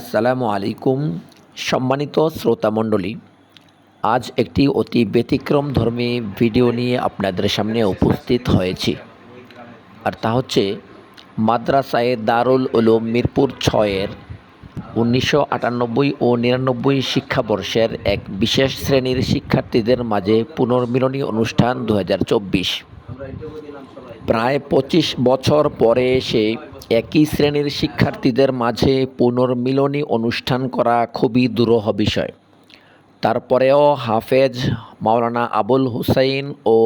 আসসালামু আলাইকুম, সম্মানিত শ্রোতামণ্ডলী। আজ একটি অতি ব্যতিক্রম ধর্মী ভিডিও নিয়ে আপনাদের সামনে উপস্থিত হয়েছি। আর তা হচ্ছে মাদ্রাসায়ে দারুল উলুম মিরপুর ছয়ের উনিশশো আটানব্বই ও নিরানব্বই শিক্ষাবর্ষের এক বিশেষ শ্রেণির শিক্ষার্থীদের মাঝে পুনর্মিলনী অনুষ্ঠান দু হাজার চব্বিশ। প্রায় পঁচিশ বছর পরে এসে একই শ্রেণির শিক্ষার্থীদের মাঝে পুনর্মিলনী অনুষ্ঠান করা খুবই দুরূহ বিষয়। তারপরেও হাফেজ মাওলানা আবুল হুসাইন ও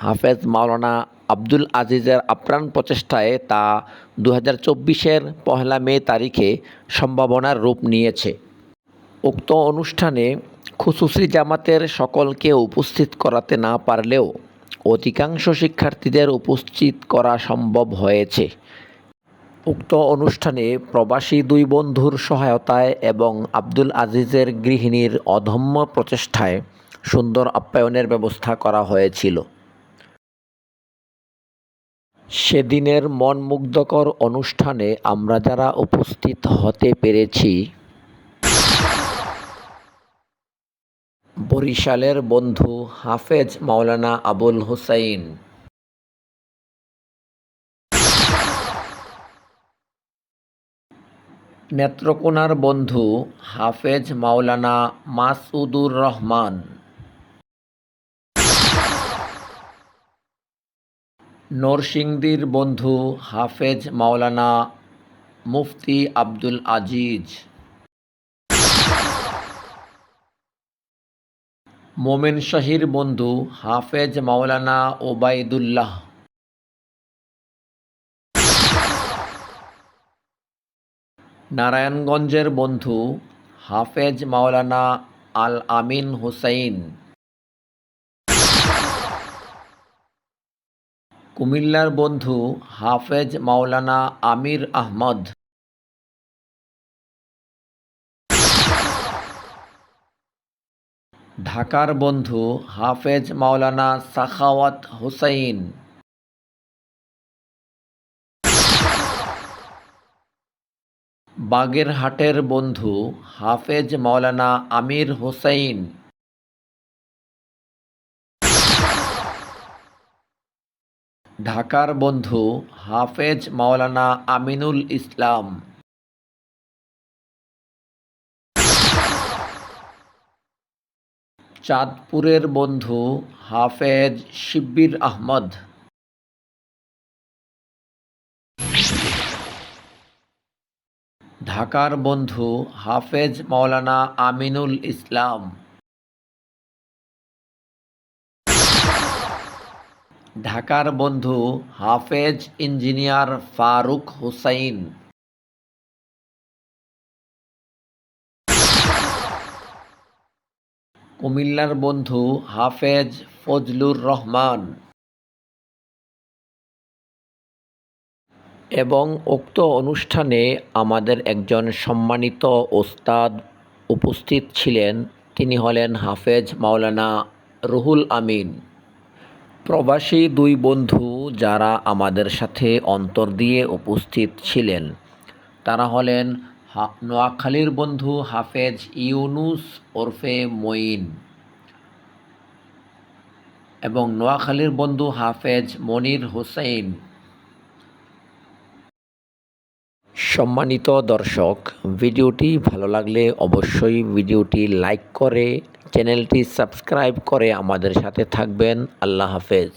হাফেজ মাওলানা আব্দুল আজিজের আপ্রাণ প্রচেষ্টায় তা দু হাজার চব্বিশের পহেলা মে তারিখে সম্ভাবনার রূপ নিয়েছে। উক্ত অনুষ্ঠানে খুসুসি জামাতের সকলকে উপস্থিত করাতে না পারলেও অধিকাংশ শিক্ষার্থীদের উপস্থিত করা সম্ভব হয়েছে। উক্ত অনুষ্ঠানে প্রবাসী দুই বন্ধুর সহায়তায় এবং আব্দুল আজিজের গৃহিণীর অধম্য প্রচেষ্টায় সুন্দর আপ্যায়নের ব্যবস্থা করা হয়েছিল। সেদিনের মনমুগ্ধকর অনুষ্ঠানে আমরা যারা উপস্থিত হতে পেরেছি, বরিশালের বন্ধু হাফেজ মাওলানা আবুল হুসাইন নেত্রকোনার বন্ধু হাফেজ মাওলানা মাসউদুর রহমান। নরসিংদীর বন্ধু হাফেজ মাওলানা মুফতি আব্দুল আজিজ। মোমেন শাহির বন্ধু হাফেজ মাওলানা ওবায়দুল্লাহ। নারায়ণগঞ্জের বন্ধু হাফেজ মাওলানা আল আমিন হুসাইন। কুমিল্লার বন্ধু হাফেজ মাওলানা আমির আহমদ। ঢাকার বন্ধু হাফেজ মাওলানা সাখাওয়াত হুসাইন। বাগেরহাটের বন্ধু হাফেজ মাওলানা আমির হোসাইন। ঢাকার বন্ধু হাফেজ মাওলানা আমিনুল ইসলাম। চাঁদপুরের বন্ধু হাফেজ শিব্বির আহমদ। ঢাকার বন্ধু হাফেজ মাওলানা আমিনুল ইসলাম। ঢাকার বন্ধু হাফেজ ইঞ্জিনিয়ার ফারুক হুসাইন। কুমিল্লার বন্ধু হাফেজ ফজলুর রহমান। এবং উক্ত অনুষ্ঠানে আমাদের একজন সম্মানিত ওস্তাদ উপস্থিত ছিলেন। তিনি হলেন হাফেজ মাওলানা রুহুল আমিন। প্রবাসী দুই বন্ধু যারা আমাদের সাথে অন্তর দিয়ে উপস্থিত ছিলেন, তারা হলেন নোয়াখালীর বন্ধু হাফেজ ইউনুস ওরফে মঈন এবং নোয়াখালীর বন্ধু হাফেজ মনির হোসেন সম্মানিত দর্শক, ভিডিওটি ভালো লাগলে অবশ্যই ভিডিওটি লাইক করে, চ্যানেলটি সাবস্ক্রাইব করে আমাদের সাথে থাকবেন। আল্লাহ হাফেজ।